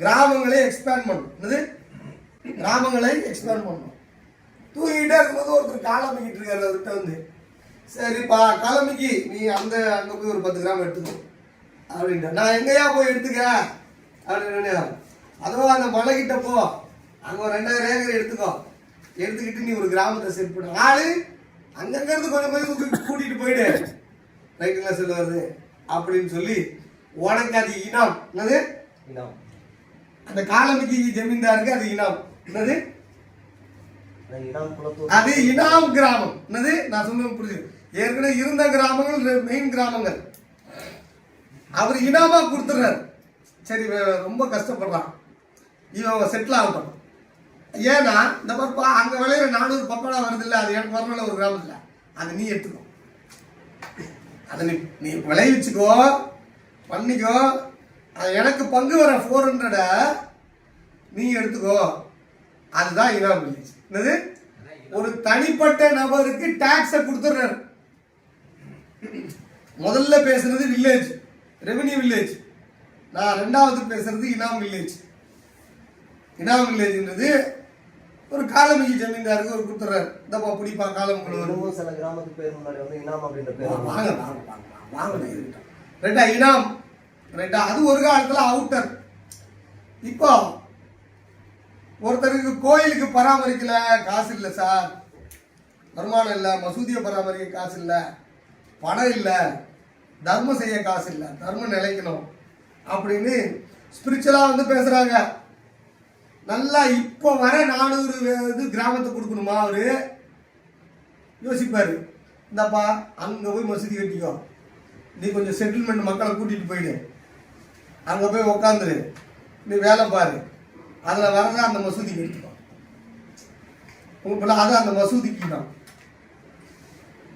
கிராமங்களை எக்ஸ்பேண்ட் பண்ணணும் என்னது? கிராமங்களை எக்ஸ்பேண்ட் பண்ணணும் தூங்கிட்டே இருக்கும்போது ஒருத்தர் காலமிக்கிட்டு இருக்காரு அவர்கிட்ட வந்து. சரிப்பா கிளம்பிக்கு நீ அந்த அங்கே போய் ஒரு பத்து கிராம் எடுத்துக்கோ. அப்படின்ட்டு நான் எங்கேயா போய் எடுத்துக்க? அப்படின்னு அதுவும் அந்த மலைக்கிட்ட போ. அங்கே ஒரு ரெண்டாயிரம் ஏக்கர் எடுத்துக்கோ. எடுத்துக்கிட்டு நீ ஒரு கிராமத்தை செட் பண்ண. ஆளு அங்கங்க இருந்து கொஞ்சம் கொஞ்சம் கூட்டிகிட்டு கூட்டிட்டு போயிடு. ரைட்டுங்களா சொல்லுவாரு அப்படின்னு சொல்லி உனக்கு அது இனம். என்னது? இனம். அந்த காலமிக்கு ஜமீன்தாருக்கு அது இனம். என்னது? அது இனாம் கிராமம். என்னது? நான் சொன்னது புரியுது ஏற்கனவே இருந்த கிராமங்கள் மெயின் கிராமங்கள். அவர் இனாமா கொடுத்துறாரு சரி ரொம்ப கஷ்டப்படுறான். இவன் செட்டில் ஆகட்டும். ஏன்னா இந்த பாப்பா அங்க விளையிற நானூறு பப்படா வருது இல்ல அது எனக்கு வரணும்ல ஒரு கிராமத்துல. அதை நீ எடுத்துக்கோ. அதை நீ நீ விளைவிச்சுக்கோ பண்ணிக்கோ. எனக்கு பங்கு வர ஃபோர் ஹண்ட்ரட நீ எடுத்துக்கோ. அதுதான் இனாம் வில்லேஜ் என்னது? ஒரு தனிப்பட்ட நபருக்கு டாக்ஸை கொடுத்துட்றாரு. முதல்ல பேசுறது வில்லேஜ் ரெவென்யூ வில்லேஜ் நான் ரெண்டாவது பேசுறது இனாம் வில்லேஜ் இனாம் வில்லேஜ்ன்றது ஒரு காலமிக்கு ஜமீன்தாருக்கு ஒரு கொடுத்துறாரு இந்தப்பா பிடிப்பா காலம் இன்னமும் சில கிராமத்துக்கு பேர் முன்னாடி வந்து இனாம் அப்படின்ற பேர் வாங்க வாங்க வாங்க வாங்க. ரைட்டா இனாம். ரைட்டா அது ஒரு காலத்தில் அவுட்டர் இப்போ ஒருத்தருக்கு கோயிலுக்கு பராமரிக்கல காசு இல்லை சார். வருமானம் இல்லை மசூதியை பராமரிக்க காசு இல்லை பணம் இல்லை தர்மம் செய்ய காசு இல்லை தர்மம் நிலைக்கணும் அப்படின்னு ஸ்பிரிச்சுவலாக வந்து பேசுகிறாங்க நல்லா இப்போ வர நானூறு இது கிராமத்தை கொடுக்கணுமா அவரு? யோசிப்பார். இந்தப்பா அங்கே போய் மசூதி கட்டிக்கோ. நீ கொஞ்சம் செட்டில்மெண்ட் மக்களை கூட்டிகிட்டு போயிடு. அங்கே போய் உக்காந்துரு. நீ வேலை பாரு. அதில் வரனா அந்த மசூதி எடுத்துக்கோ உங்களுக்கு அது அந்த மசூதிக்கு தான்.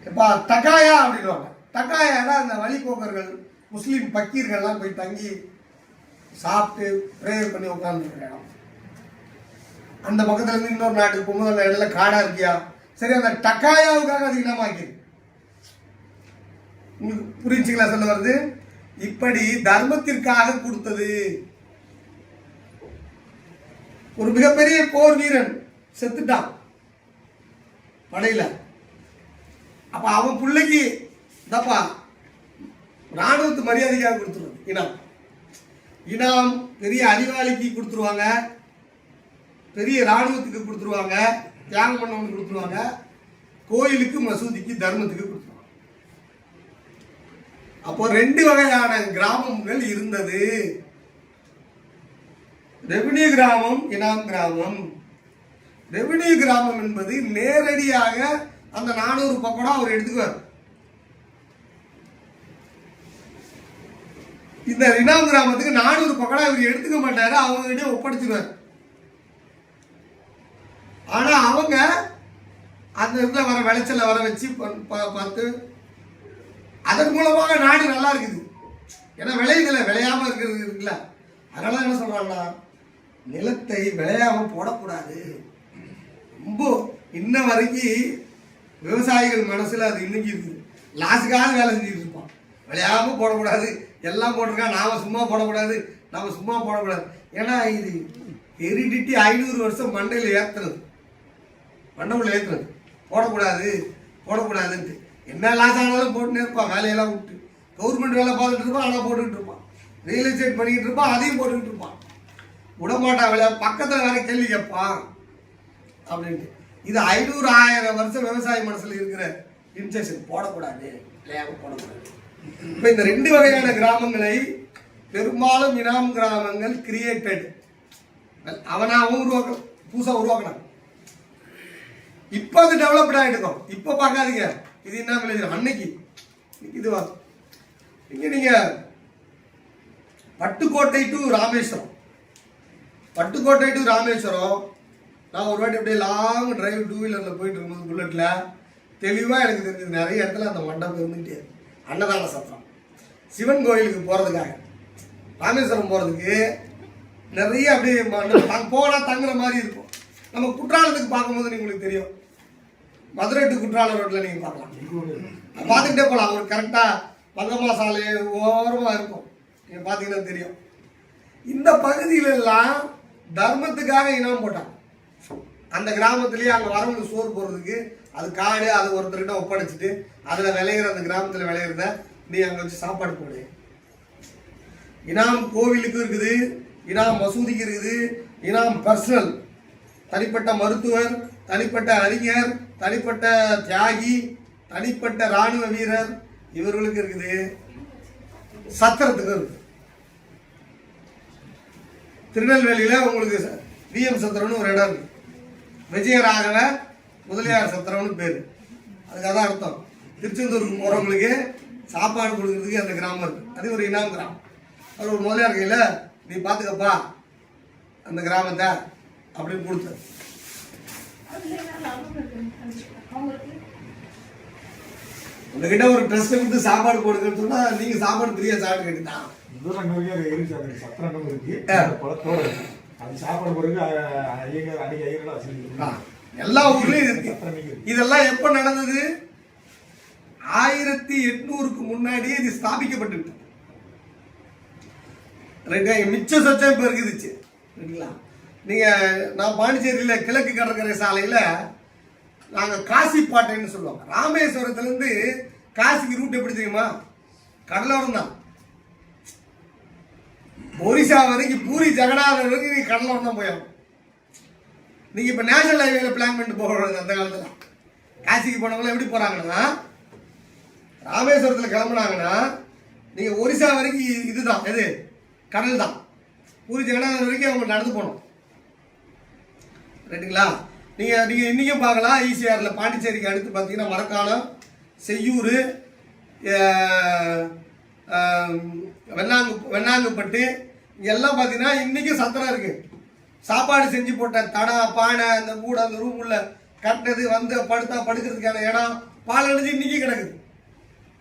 இப்போ தக்காயா அப்படின்வாங்க தக்காயானா அந்த வழிபோக்கர்கள் முஸ்லீம் பக்கீர்கள்லாம் போய் தங்கி சாப்பிட்டு ப்ரேயர் பண்ணி உட்காந்துருக்க இடம் அந்த பக்கத்துல இருந்து இன்னொரு நாட்டுக்கு போகும்போது அந்த இடத்துல காடாக இருக்கியா? சரி அந்த டக்காயாவுக்காக அது இனமாக்கிது. உங்களுக்கு புரிஞ்சுங்களா சொல்ல வருது இப்படி தர்மத்திற்காக கொடுத்தது. ஒரு மிகப்பெரிய போர் வீரன் செத்துட்டான் படையில அப்ப அவன் பிள்ளைக்கு தப்பா ராணுவத்து மரியாதைக்காக கொடுத்துருவாங்க. இனம். இனாம் பெரிய அறிவாளிக்கு கொடுத்துருவாங்க. பெரிய ராணுவத்துக்கு கொடுத்துருவாங்க. தியாகம் பண்ணவனுக்கு கொடுத்துருவாங்க. கோயிலுக்கு மசூதிக்கு தர்மத்துக்கு கொடுத்துருவாங்க. அப்போ ரெண்டு வகையான கிராமங்கள் இருந்தது. ரெவென்யூ கிராமம் இனாம் கிராமம். ரெவென்யூ கிராமம் என்பது நேரடியாக அந்த நானூறு பக்கோடா அவர் எடுத்துக்குவார். இந்த இனாம் கிராமத்துக்கு நானூறு பக்கோடா இவர் எடுத்துக்க மாட்டாரு அவங்ககிட்ட ஒப்படைச்சிருவார். ஆனா அவங்க அந்த இதில் வர விளைச்சலை வர வச்சு ப- பார்த்து அதன் மூலமாக நாடு நல்லா இருக்குது. ஏன்னா விளையுதுல விளையாம இருக்கிறது இருக்குல்ல. அதனால என்ன சொல்றாங்கன்னா நிலத்தை விளையாம போடக்கூடாது. ரொம்ப இன்ன வரைக்கும் விவசாயிகள் மனசுல அது இன்னைக்கு இருக்குது லாஸுக்காக வேலை செஞ்சுட்டு இருப்பான் விளையாம போடக்கூடாது. எல்லாம் போட்டிருக்கான் நாம சும்மா போடக்கூடாது. நாம சும்மா போடக்கூடாது. ஏன்னா இது ஹெரிடிட்டி ஐநூறு வருஷம் மண்டையில் ஏத்துறது. மண்டபத்தில் ஏற்றுறது போடக்கூடாது. போடக்கூடாதுன்ட்டு. என்ன லாஸ் ஆனாலும் போட்டுனே இருப்பான் வேலையெல்லாம் விட்டு. கவர்மெண்ட் வேலை பார்த்துட்டு இருப்பான் ஆனால் போட்டுக்கிட்டு இருப்பான் ரியல் எஸ்டேட் பண்ணிக்கிட்டு இருப்பான் அதையும் போட்டுக்கிட்டு இருப்பான் விடமாட்டான் வேலை பக்கத்தில் வேற கேள்வி கேட்பான் அப்படின்ட்டு. இது ஐநூறு ஆயிரம் வருஷம் விவசாய மனசில் இருக்கிற இன்செக்ஷன் போடக்கூடாது. விளையாம போடக்கூடாது. இப்போ இந்த ரெண்டு வகையான கிராமங்களை பெரும்பாலும் இனாம் கிராமங்கள் கிரியேட்டட் அவனாகவும் உருவாக்க புதுசாக உருவாக்கினான். இப்போ அது டெவலப்ட் ஆகிடுக்கும் இப்போ பார்க்காதீங்க. இது என்ன வில்லேஜ் அன்னைக்கு. இதுவா? இங்கே நீங்கள் பட்டுக்கோட்டை டு ராமேஸ்வரம். பட்டுக்கோட்டை டு ராமேஸ்வரம். நான் ஒரு வாட்டி அப்படியே லாங் டிரைவ் டூ வீலரில் போயிட்டு இருக்கும்போது புல்லட்டில் தெளிவாக எனக்கு தெரிஞ்சது நிறைய இடத்துல அந்த மண்டபம் இருந்துகிட்டே அன்னதான சத்திரம். சிவன் கோயிலுக்கு போகிறதுக்காக ராமேஸ்வரம் போகிறதுக்கு நிறைய அப்படியே போனால் தங்குற மாதிரி இருக்கும். நம்ம குற்றாலத்துக்கு பார்க்கும்போது உங்களுக்கு தெரியும். மதுரை டு ரோட்டில் நீங்கள் பார்க்கலாம். பார்த்துக்கிட்டே போகலாம் ஒரு கரெக்டாக மங்கம்மா சாலை ஓரமாக இருக்கும். நீங்கள் பார்த்தீங்கன்னா தெரியும். இந்த பகுதியிலெல்லாம் தர்மத்துக்காக இனம் போட்டான் அந்த கிராமத்துலேயே அங்கே வரவங்களுக்கு சோறு போடுறதுக்கு அது காடு அது ஒருத்தர்கிட்ட ஒப்படைச்சிட்டு அதில் விளையிற அந்த கிராமத்தில் விளையிறத நீ அங்கே வச்சு சாப்பாடு போடு. இனாம் கோவிலுக்கும் இருக்குது இனாம் மசூதிக்கு இருக்குது இனாம் பர்சனல் தனிப்பட்ட மருத்துவர் தனிப்பட்ட அறிஞர் தனிப்பட்ட தியாகி தனிப்பட்ட ராணுவ வீரர் இவர்களுக்கு இருக்குது சத்திரத்துக்கு இருக்குது திருநெல்வேலியில் உங்களுக்கு விஎம் சத்திரம்னு ஒரு இடம் இருக்கு. விஜயராகவ முதலியார் சத்திரம்னு பேர். அதுக்கு அதான் அர்த்தம். திருச்செந்தூருக்கு போகிறவங்களுக்கு சாப்பாடு கொடுக்கறதுக்கு அந்த கிராமம் இருக்கு. அது ஒரு இனாம் கிராமம். அவர் ஒரு முதலியார் கையில் நீ பார்த்துக்கப்பா அந்த கிராமத்தை அப்படின்னு கொடுத்தாரு. உங்ககிட்ட ஒரு ட்ரெஸ்ட் கொடுத்து சாப்பாடு கொடுக்கணும்னு சொன்னா நீங்க சாப்பாடு ஃப்ரீயா சாப்பிட கேட்டுதான் தூரம் இருக்கு. சத்திரம் இருக்கு குளத்தோட இருக்கு. அது சாப்பாடு பிறகு ஐயங்க அன்னைக்கு ஐயங்களாம் வச்சிருக்கு எல்லா ஊர்லயும் இருக்கு. இதெல்லாம் எப்ப நடந்தது? ஆயிரத்தி எட்நூறுக்கு முன்னாடியே இது ஸ்தாபிக்கப்பட்டு ரைட்டா மிச்ச சொச்சம் இப்ப இருக்குதுச்சு. சரிங்களா? நீங்க நான் பாண்டிச்சேரியில கிழக்கு கடற்கரை சாலையில நாங்கள் காசிப்பாட்டைன்னு சொல்லுவோம். ராமேஸ்வரத்துலேருந்து காசிக்கு ரூட் எப்படி தெரியுமா? கடலோரம் தான். ஒரிசா வரைக்கும் பூரி ஜெகநாதர் வரைக்கும் நீங்கள் கடலோரம் தான் போயாகும் நீங்கள் இப்போ நேஷனல் ஹைவேல பிளான் பண்ணிட்டு போகிறாங்க அந்த காலத்தில். காசிக்கு போனவங்களாம் எப்படி போகிறாங்கன்னா ராமேஸ்வரத்தில் கிளம்புனாங்கன்னா நீங்கள் ஒரிசா வரைக்கும் இதுதான் எது? கடல் தான் பூரி ஜெகநாதர் வரைக்கும் அவங்க நடந்து போகணும். ரைட்டுங்களா நீங்கள் நீங்கள் இன்றைக்கும் பார்க்கலாம். ஈசிஆரில் பாண்டிச்சேரிக்கு அடுத்து பார்த்தீங்கன்னா மரக்காலம் செய்யூர் வெண்ணாங்கு வெண்ணாங்குப்பட்டு எல்லாம் பார்த்தீங்கன்னா இன்றைக்கும் சத்திரம் இருக்குது சாப்பாடு செஞ்சு போட்ட தடா பானை அந்த கூட அந்த ரூம் உள்ள கட்டினது வந்து படுத்தா படுக்கிறதுக்கான இடம் பால் அடைஞ்சு இன்றைக்கும் கிடக்குது.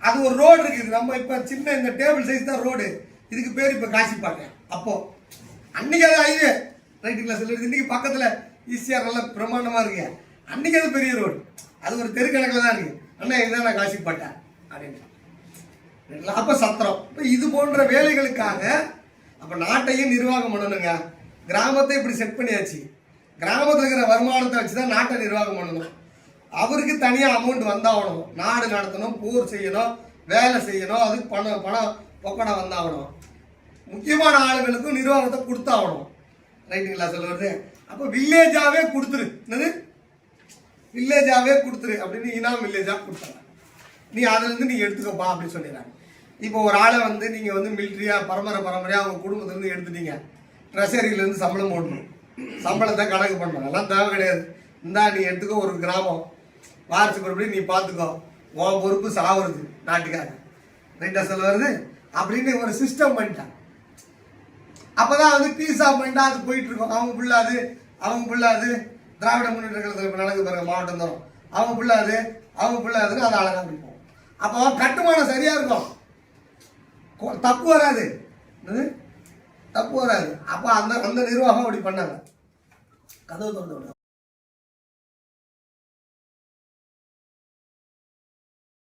அது ஒரு ரோடு இருக்குது. நம்ம இப்போ சின்ன இந்த டேபிள் சைஸ் தான் ரோடு. இதுக்கு பேர் இப்போ காசிப்பாட்டேன் அப்போது அன்றைக்கி அது ஹைவே ரைட்டுங்களா சொல்லுறது இன்றைக்கி பக்கத்தில் ஈஸியாக நல்லா பிரம்மாண்டமாக இருக்கு அன்றைக்கி அது பெரிய ரோடு. அது ஒரு தெருக்கணக்கில் தான் இருக்கு. அண்ணா இதுதான் நான் காசிப்பாட்டேன் அப்படின்னு அப்போ சத்திரம். இப்போ இது போன்ற வேலைகளுக்காக அப்போ நாட்டையும் நிர்வாகம் பண்ணணுங்க. கிராமத்தை இப்படி செட் பண்ணியாச்சு. கிராமத்தில் இருக்கிற வருமானத்தை வச்சு தான் நாட்டை நிர்வாகம் பண்ணணும். அவருக்கு தனியாக அமௌண்ட் வந்தாகணும். நாடு நடத்தணும் போர் செய்யணும் வேலை செய்யணும் அதுக்கு பணம் பணம் பொக்கடம் வந்தாகணும். முக்கியமான ஆளுங்களுக்கும் நிர்வாகத்தை கொடுத்தாகணும். ரைட்டுங்களா சொல்லுவது அப்போ வில்லேஜாவே கொடுத்துரு. என்னது? வில்லேஜாவே கொடுத்துரு அப்படின்னு இனாம் வில்லேஜா கொடுத்தாங்க. நீ அதுலேருந்து நீ எடுத்துக்கப்பா அப்படின்னு சொல்லிடுறாங்க. இப்போ ஒரு ஆளை வந்து நீங்கள் வந்து மிலிட்ரியா பரம்பரை பரம்பரையாக அவங்க குடும்பத்துலேருந்து எடுத்துட்டீங்க. ட்ரெஷரியிலேருந்து சம்பளம் போடணும். சம்பளத்தை கணக்கு பண்ணணும். அதெல்லாம் தேவை கிடையாது. இந்தா நீ எடுத்துக்கோ ஒரு கிராமம். வாரிசு மறுபடியும் நீ பார்த்துக்கோ. உன் பொறுப்பு சாவுறது நாட்டுக்காக ரைட்டா சொல்ல வருது அப்படின்னு ஒரு சிஸ்டம் பண்ணிட்டான் அப்பதான் வந்து பீஸா பண்ணிட்டா அது போயிட்டு இருக்கும். அவங்க அது அவங்க புள்ளாது திராவிட முன்னேற்ற கழகத்தில் நடக்குது பாருங்க மாவட்டம் தரும் அவங்க பிள்ளாது அவங்க புள்ளாதுன்னு அதை அழகாக பிடிப்போம். அப்போ கட்டுமானம் சரியாக இருக்கும். தப்பு வராது. தப்பு வராது. அப்போ அந்த அந்த நிர்வாகம் அப்படி பண்ணாங்க. கதவு திறந்து